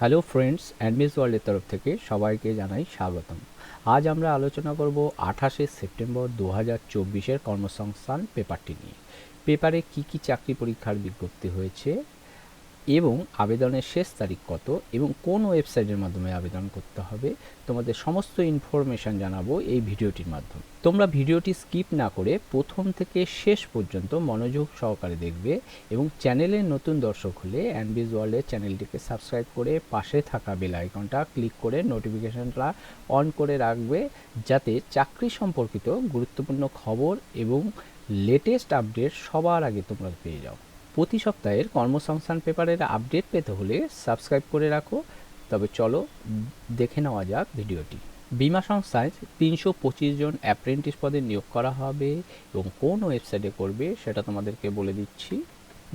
Hello friends অ্যাডমিস ওয়ার্ল্ডের তরফ থেকে সবাইকে জানাই স্বাগতম। আজ আমরা আলোচনা করব আঠাশে সেপ্টেম্বর দু হাজার চব্বিশের কর্মসংস্থান পেপারটি নিয়ে। পেপারে কি কি চাকরি পরীক্ষার বিজ্ঞপ্তি হয়েছে এবং আবেদনের শেষ তারিখ কত এবং কোন ওয়েবসাইটের মাধ্যমে আবেদন করতে হবে, তোমাদের সমস্ত ইনফরমেশান জানাব এই ভিডিওটির মাধ্যমে। তোমরা ভিডিওটি স্কিপ না করে প্রথম থেকে শেষ পর্যন্ত মনোযোগ সহকারে দেখবে এবং চ্যানেলের নতুন দর্শক হলে অ্যানবিজ ওয়ার্ল্ডের চ্যানেলটিকে সাবস্ক্রাইব করে পাশে থাকা বেল আইকনটা ক্লিক করে নোটিফিকেশনটা অন করে রাখবে যাতে চাকরি সম্পর্কিত গুরুত্বপূর্ণ খবর এবং লেটেস্ট আপডেট সবার আগে তোমরা পেয়ে যাও। প্রতি সপ্তাহের কর্মসংস্থান পেপারের আপডেট পেতে হলে সাবস্ক্রাইব করে রাখো। তবে চলো, দেখে নেওয়া যাক ভিডিওটি। বিমা সংস্থায় তিনশো পঁচিশ জন অ্যাপ্রেন্টিস পদে নিয়োগ করা হবে এবং কোন ওয়েবসাইটে করবে সেটা তোমাদেরকে বলে দিচ্ছি।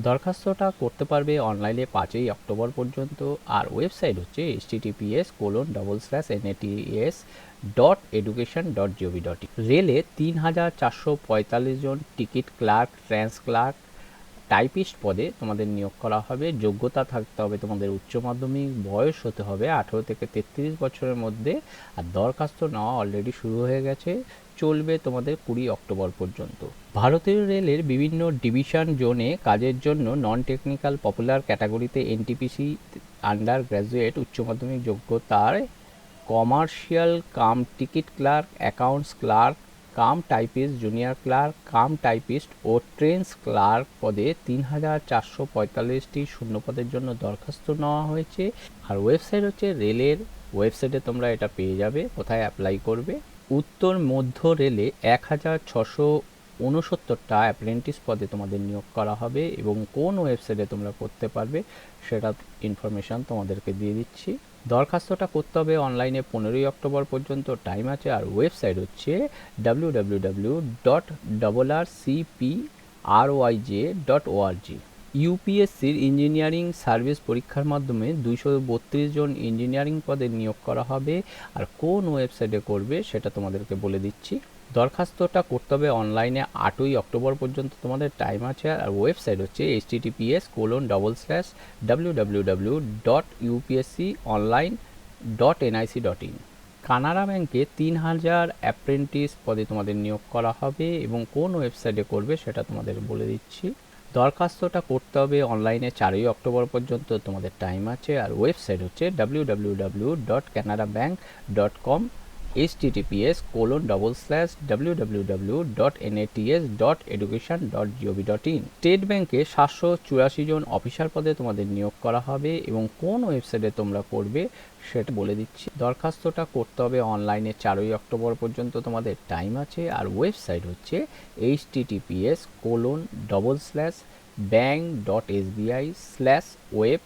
দরখাস্তটা করতে পারবে অনলাইনে পাঁচই অক্টোবর পর্যন্ত। আর ওয়েবসাইট হচ্ছে https colon double slash NATS dot education dot gov dot রেলে তিন হাজার চারশো পঁয়তাল্লিশ জন ticket clerk, trains clerk typist পদে তোমাদের নিয়োগ করা হবে, যোগ্যতা থাকতে হবে তোমাদের উচ্চ মাধ্যমিক, বয়স হতে হবে আঠেরো থেকে তেত্রিশ বছরের মধ্যে, আর দরখাস্ত নেওয়া অলরেডি শুরু হয়ে গেছে, চলবে তোমাদের কুড়ি অক্টোবর পর্যন্ত। ভারতীয় রেলের বিভিন্ন ডিভিশন জোনে কাজের জন্য নন টেকনিক্যাল পপুলার ক্যাটাগরিতে এনটিপিসি আন্ডার গ্র্যাজুয়েট উচ্চ মাধ্যমিক যোগ্যতার commercial cum ticket clerk accounts clerk cum typist junior clerk, cum typist ও ট্রেন্স ক্লার্ক পদে তিন হাজার চারশো পঁয়তাল্লিশটি শূন্য পদের জন্য দরখাস্ত নেওয়া হয়েছে। আর ওয়েবসাইট হচ্ছে রেলের, ওয়েবসাইটে তোমরা এটা পেয়ে যাবে, কোথায় অ্যাপ্লাই করবে। উত্তর মধ্য রেলে এক হাজার ছশো উনসত্তরটা অ্যাপ্রেন্টিস পদে তোমাদের নিয়োগ করা হবে এবং কোন ওয়েবসাইটে তোমরা করতে পারবে সেটা ইনফরমেশান তোমাদেরকে দিয়ে দিচ্ছি। দরখাস্তটা করতে হবে অনলাইনে পনেরোই অক্টোবর পর্যন্ত। টাইম আছে আর ওয়েবসাইট হচ্ছে W W W dot double R CP R Y J dot org ইউপিএসসির engineering service পরীক্ষার মাধ্যমে দুইশো বত্রিশ জন ইঞ্জিনিয়ারিং পদে নিয়োগ করা হবে। আর কোন ওয়েবসাইটে করবে সেটা তোমাদেরকে বলে দিচ্ছি। দরখাস্তটা করতে হবে অনলাইনে আটই অক্টোবর পর্যন্ত তোমাদের টাইম আছে, আর ওয়েবসাইট হচ্ছে https colon double slash W W W dot UPSC online dot NIC dot in Canara ব্যাংকে তিন হাজার অ্যাপ্রেন্টিস পদে তোমাদের নিয়োগ করা হবে এবং কোন ওয়েবসাইটে করবে সেটা তোমাদের বলে দিচ্ছি। দরখাস্তটা করতে হবে অনলাইনে চারই অক্টোবর পর্যন্ত, তোমাদের টাইম আছে, আর ওয়েবসাইট হচ্ছে W W W dot Canara bank dot com https colon double slash www.nats.education.gov.in state ব্যাংকে সাতশো চুরাশি জন অফিসার পদে তোমাদের নিয়োগ করা হবে এবং কোন ওয়েবসাইটে তোমরা করবে সেটা বলে দিচ্ছি। দরখাস্তটা করতে হবে অনলাইনে চারই অক্টোবর পর্যন্ত তোমাদের টাইম আছে। আর ওয়েবসাইট হচ্ছে https colon double slash bank dot SBI slash web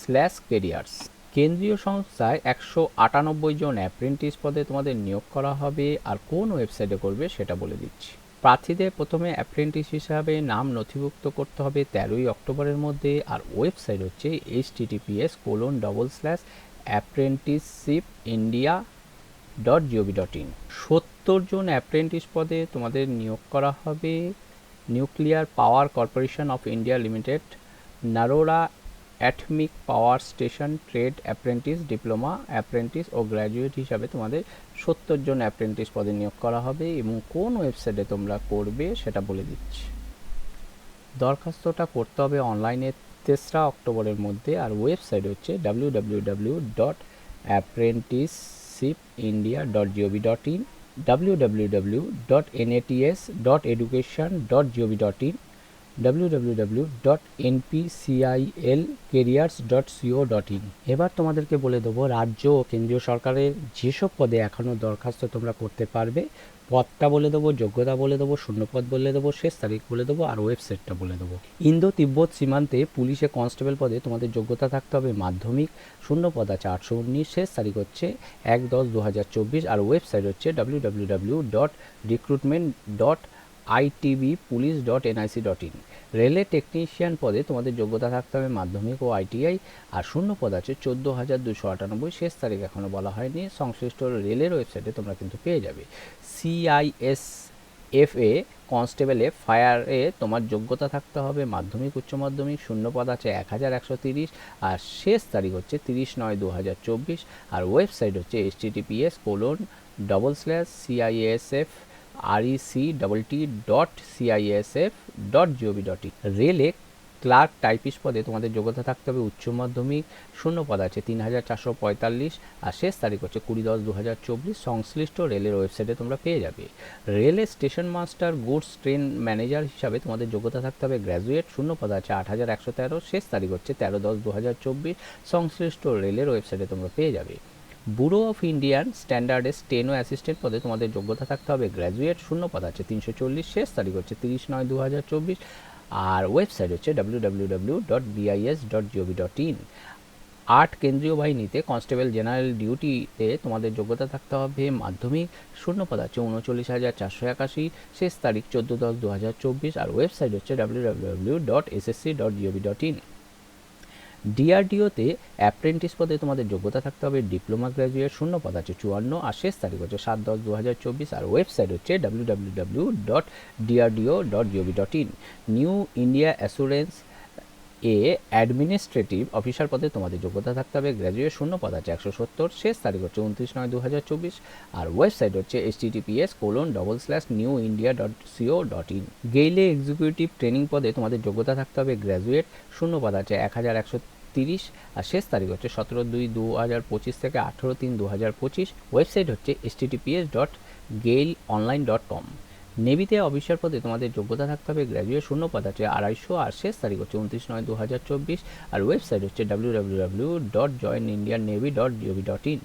slash careers কেন্দ্রীয় সংস্থায় একশো আটানব্বই জন অ্যাপ্রেন্টিস পদে তোমাদের নিয়োগ করা হবে আর কোন ওয়েবসাইটে করবে সেটা বলে দিচ্ছি। প্রার্থীদের প্রথমে অ্যাপ্রেন্টিস হিসাবে নাম নথিভুক্ত করতে হবে তেরোই অক্টোবরের মধ্যে আর ওয়েবসাইট হচ্ছে https colon double slash apprenticeship India dot gov dot in সত্তর জন অ্যাপ্রেন্টিস পদে তোমাদের নিয়োগ করা হবে। Nuclear power corporation of India limited Narora atomic power station trade apprentice, diploma apprentice O graduate হিসাবে তোমাদের সত্তর জন অ্যাপ্রেন্টিস পদে নিয়োগ করা হবে এবং কোন ওয়েবসাইটে তোমরা করবে সেটা বলে দিচ্ছি। দরখাস্তটা করতে হবে অনলাইনে তেসরা অক্টোবরের মধ্যে আর ওয়েবসাইট হচ্ছে W W W dot apprenticeship India dot gov dot in W W W dot NATS dot education dot gov dot in www.npcilcareers.co.in এবার তোমাদেরকে বলে দেবো, রাজ্য ও কেন্দ্রীয় সরকারের যেসব পদে এখনও দরখাস্ত তোমরা করতে পারবে, পদটা বলে দেবো, যোগ্যতা বলে দেবো, শূন্যপদ বলে দেবো, শেষ তারিখ বলে দেবো, আর ওয়েবসাইটটা বলে দেবো। ইন্দো তিব্বত সীমান্তে পুলিশে কনস্টেবল পদে তোমাদের যোগ্যতা থাকতে হবে মাধ্যমিক শূন্য পদ আছে আটশো উনিশ, শেষ তারিখ হচ্ছে এক দশ দু হাজার চব্বিশ, আর ওয়েবসাইট হচ্ছে W W W dot recruitment dot ITB police dot NIC dot in রেলে টেকনিশিয়ান পদে তোমাদের যোগ্যতা থাকতে হবে মাধ্যমিক ও আইটিআই আর শূন্য পদ আছে চোদ্দ হাজার দুশো আটানব্বই। শেষ তারিখ এখনও বলা হয়নি। সংশ্লিষ্ট রেলের ওয়েবসাইটে তোমরা কিন্তু পেয়ে যাবে। সিআইএস এফ এ কনস্টেবলে ফায়ারে তোমার যোগ্যতা থাকতে হবে মাধ্যমিক, উচ্চ মাধ্যমিক, শূন্য পদ আছে এক হাজার একশো তিরিশ, আর শেষ তারিখ হচ্ছে তিরিশ নয় দু হাজার চব্বিশ। আর ওয়েবসাইট হচ্ছে https colon double slash CISF REC double T dot dot dot রেলে ক্লার্ক টাইপিস্ট পদে তোমাদের যোগ্যতা থাকতে হবে উচ্চ মাধ্যমিক, শূন্য পদ আছে, তিন হাজার চারশো পঁয়তাল্লিশ আর শেষ তারিখ হচ্ছে কুড়ি দশ দু হাজার চব্বিশ সংশ্লিষ্ট রেলের ওয়েবসাইটে তোমরা পেয়ে যাবে। রেলের station master goods train manager হিসাবে তোমাদের যোগ্যতা থাকতে হবে গ্র্যাজুয়েট শূন্য পদ আছে, আট হাজার একশো তেরো, শেষ তারিখ হচ্ছে তেরো দশ দু হাজার চব্বিশ, সংশ্লিষ্ট রেলের ওয়েবসাইটে তোমরা পেয়ে যাবে। ব্যুরো অফ ইন্ডিয়ান স্ট্যান্ডার্ডে স্টেনো অ্যাসিস্ট্যান্ট পদে তোমাদের যোগ্যতা থাকতে হবে। গ্র্যাজুয়েট শূন্য পদ আছে, তিনশো চল্লিশ, শেষ তারিখ হচ্ছে তিরিশ নয় দু হাজার চব্বিশ। আর ওয়েবসাইট হচ্ছে W W W dot BIS dot GOV dot in আট কেন্দ্রীয় বাহিনীতে কনস্টেবল জেনারেল ডিউটিতে তোমাদের যোগ্যতা থাকতে হবে। মাধ্যমিক শূন্য পদ আছে, উনচল্লিশ হাজার চারশো একাশি, শেষ তারিখ চোদ্দ দশ দু হাজার চব্বিশ। আর ওয়েবসাইট হচ্ছে W W W dot SSC dot GOV dot in ডিআরডিওতে apprentice পদে তোমাদের যোগ্যতা থাকতে হবে ডিপ্লোমা গ্রাজুয়েট শূন্য পদ আছে, চুয়ান্ন, আর শেষ তারিখ হচ্ছে সাত দশ দু হাজার চব্বিশ, আর ওয়েবসাইট হচ্ছে W W W dot DRDO dot GOV dot in new India assurance A administrative officer পদে তোমাদের যোগ্যতা থাকতে হবে। গ্র্যাজুয়েট শূন্য পদ আছে একশো সত্তর, শেষ তারিখ হচ্ছে উনত্রিশ নয় দু হাজার চব্বিশ। আর ওয়েবসাইট হচ্ছে H TPS colon double slash new India dot CO dot in গেইলে এক্সিকিউটিভ ট্রেনিং পদে তোমাদের যোগ্যতা থাকতে হবে। গ্র্যাজুয়েট শূন্য পদ আছে এক হাজার একশো তিরিশ। আর শেষ তারিখ হচ্ছে সতেরো দুই দু হাজার পঁচিশ থেকে আঠেরো তিন দু হাজার পঁচিশ। ওয়েবসাইট হচ্ছে H TPS dot GAIL online dot com নেভিতে officer পদে তোমাদের যোগ্যতা থাকতে হবে। গ্র্যাজুয়েট শূন্য পদ আছে আড়াইশো আর শেষ তারিখ হচ্ছে উনত্রিশ নয় দু হাজার চব্বিশ। আর ওয়েবসাইট হচ্ছে W W W dot join Indian navy dot GOV dot in.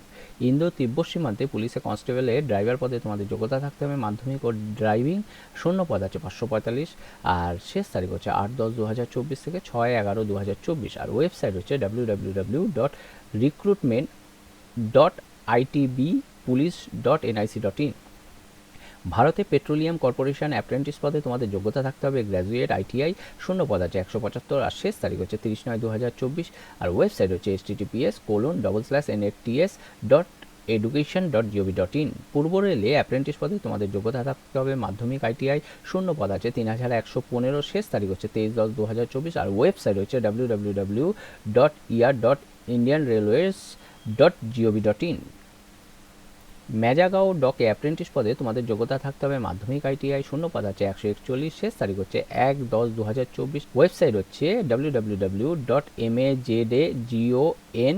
Indo Tibet সীমান্তে পুলিশে কনস্টেবলে ড্রাইভার পদে তোমাদের যোগ্যতা থাকতে হবে। মাধ্যমিক ও ড্রাইভিং শূন্য পদ আছে পাঁচশো পঁয়তাল্লিশ। আর শেষ তারিখ হচ্ছে আট দশ দু হাজার চব্বিশ থেকে ছয় এগারো দু হাজার চব্বিশ। আর ওয়েবসাইট হচ্ছে W W W dot recruitment dot ITB police dot NIC dot in. ভারতে পেট্রোলিয়াম কর্পোরেশন অ্যাপ্রেন্টিস পদে তোমাদের যোগ্যতা থাকতে হবে গ্র্যাজুয়েট আইটিআই, শূন্য পদ আছে একশো পঁচাত্তর, আর শেষ তারিখ হচ্ছে তিরিশ নয় দু হাজার চব্বিশ, আর ওয়েবসাইট হচ্ছে H TPS colon double slash NFTS dot education dot GOV dot in পূর্ব রেলে অ্যাপ্রেন্টিস পদে তোমাদের যোগ্যতা থাকতে হবে মাধ্যমিক আইটিআই, শূন্য পদ আছে তিন হাজার একশো পনেরো, শেষ তারিখ হচ্ছে তেইশ দশ দু হাজার চব্বিশ, আর ওয়েবসাইট হচ্ছে W W W dot year dot Indian railways dot GOV dot in Mazagaon ডকে apprentice পদে তোমাদের যোগ্যতা থাকতে হবে। মাধ্যমিক আইটিআই শূন্য পদ আছে, একশো একচল্লিশ। শেষ তারিখ হচ্ছে এক দশ দু হাজার চব্বিশ। ওয়েবসাইট হচ্ছে W W W dot M A Z A GO N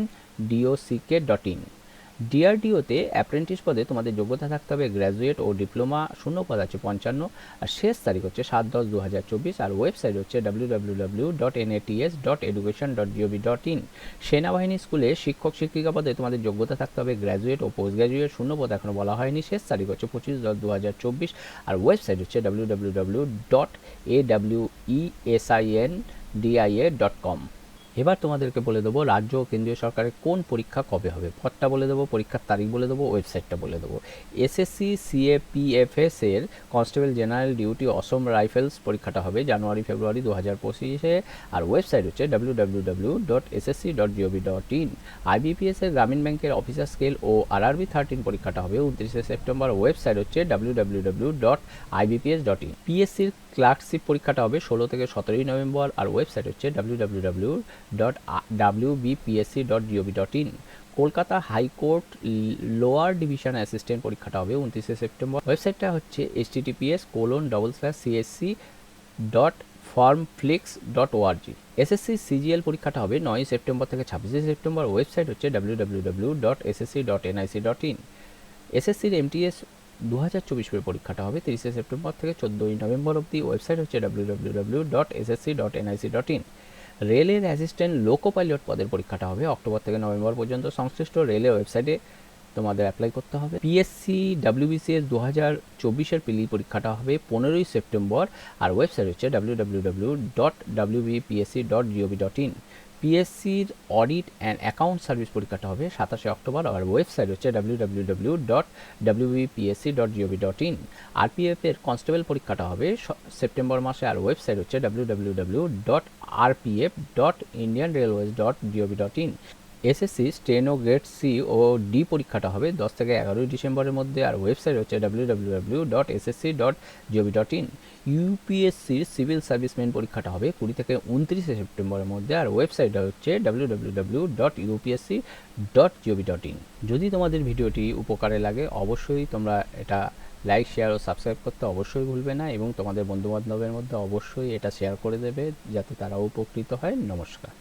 DOC K dot in. ডিআরডিওতে apprentice পদে তোমাদের যোগ্যতা থাকতে হবে গ্র্যাজুয়েট ও ডিপ্লোমা শূন্য পদ আছে পঞ্চান্ন। আর শেষ তারিখ হচ্ছে সাত দশ দু হাজার চব্বিশ, আর ওয়েবসাইট হচ্ছে W W W dot NATS dot education dot GOV dot in সেনাবাহিনী স্কুলে শিক্ষক শিক্ষিকা পদে তোমাদের যোগ্যতা থাকতে হবে গ্র্যাজুয়েট ও পোস্ট গ্র্যাজুয়েট শূন্য পদ এখনও বলা হয়নি। শেষ তারিখ হচ্ছে পঁচিশ দশ দু হাজার চব্বিশ, আর ওয়েবসাইট হচ্ছে W W W dot A W E S I N DIA dot com এবার তোমাদেরকে বলে দেবো, রাজ্য ও কেন্দ্রীয় সরকারের কোন পরীক্ষা কবে হবে? পদটা বলে দেবো, পরীক্ষার তারিখ বলে দেবো, ওয়েবসাইটটা বলে দেবো। এসএসসি, সিএপিএফএস এর constable general duty Assam rifles পরীক্ষাটা হবে জানুয়ারি, ফেব্রুয়ারি দু হাজার পঁচিশে। আর ওয়েবসাইট হচ্ছে W W W dot SSC dot GOV dot in. IBPS এর গ্রামীণ ব্যাংকের অফিসার স্কেল ও আরআরবি থার্টিন পরীক্ষাটা হবে, উনত্রিশে সেপ্টেম্বর। ওয়েবসাইট হচ্ছে W W W dot IBPS dot in. পিএসসির clerkship পরীক্ষাটা হবে ষোলো থেকে সতেরোই নভেম্বর, আর ওয়েবসাইট হচ্ছে W W W dot W BPSC dot GOV dot in Kolkata high court lower division assistant পরীক্ষাটা হবে উনত্রিশে সেপ্টেম্বর। ওয়েবসাইটটা হচ্ছে H TPS colon double slash CSC dot form flix dot ORG SSC CGL পরীক্ষাটা হবে নয় September থেকে ছাব্বিশে সেপ্টেম্বর। ওয়েবসাইট হচ্ছে W W W dot SSC dot NIC dot in এসএসসির এমটিএস দু হাজার চব্বিশের পরীক্ষাটা হবে, তিরিশে সেপ্টেম্বর থেকে চোদ্দোই নভেম্বর অবধি। ওয়েবসাইট হচ্ছে W W W dot SSC dot NIC dot in রেলের অ্যাসিস্ট্যান্ট লোকো পাইলট পদের পরীক্ষাটা হবে, অক্টোবর থেকে নভেম্বর পর্যন্ত সংশ্লিষ্ট রেলে ওয়েবসাইটে তোমাদের অ্যাপ্লাই করতে হবে। পিএসসি ডাব্লিউবিসিএস দু হাজার চব্বিশের পিলি পরীক্ষাটা হবে পনেরোই সেপ্টেম্বর, আর ওয়েবসাইট হচ্ছে W W W dot WBPSC dot GOV dot in পিএসসির audit and account service পরীক্ষাটা হবে সাতাশে অক্টোবর আর ওয়েবসাইট হচ্ছে W W W dot WBPSC dot GOV dot in আরপিএফের constable পরীক্ষাটা হবে সেপ্টেম্বর মাসে আর ওয়েবসাইট হচ্ছে W W W dot F dot Indian railways dot GOV dot in SSC steno grade C O D পরীক্ষাটা হবে দশ থেকে এগারোই ডিসেম্বরের মধ্যে। আর ওয়েবসাইট হচ্ছে W W W dot SSC dot GOV dot in ইউপিএসসির civil serviceman পরীক্ষাটা হবে কুড়ি থেকে উনত্রিশে সেপ্টেম্বরের মধ্যে। আর ওয়েবসাইটটা হচ্ছে W W W dot UPSC dot GOV dot in যদি তোমাদের ভিডিওটি উপকারে লাগে, অবশ্যই তোমরা এটা লাইক, শেয়ার ও সাবস্ক্রাইব করতে অবশ্যই ভুলবে না এবং তোমাদের বন্ধুবান্ধবের মধ্যে অবশ্যই এটা শেয়ার করে দেবে যাতে তারাও উপকৃত হয়। নমস্কার।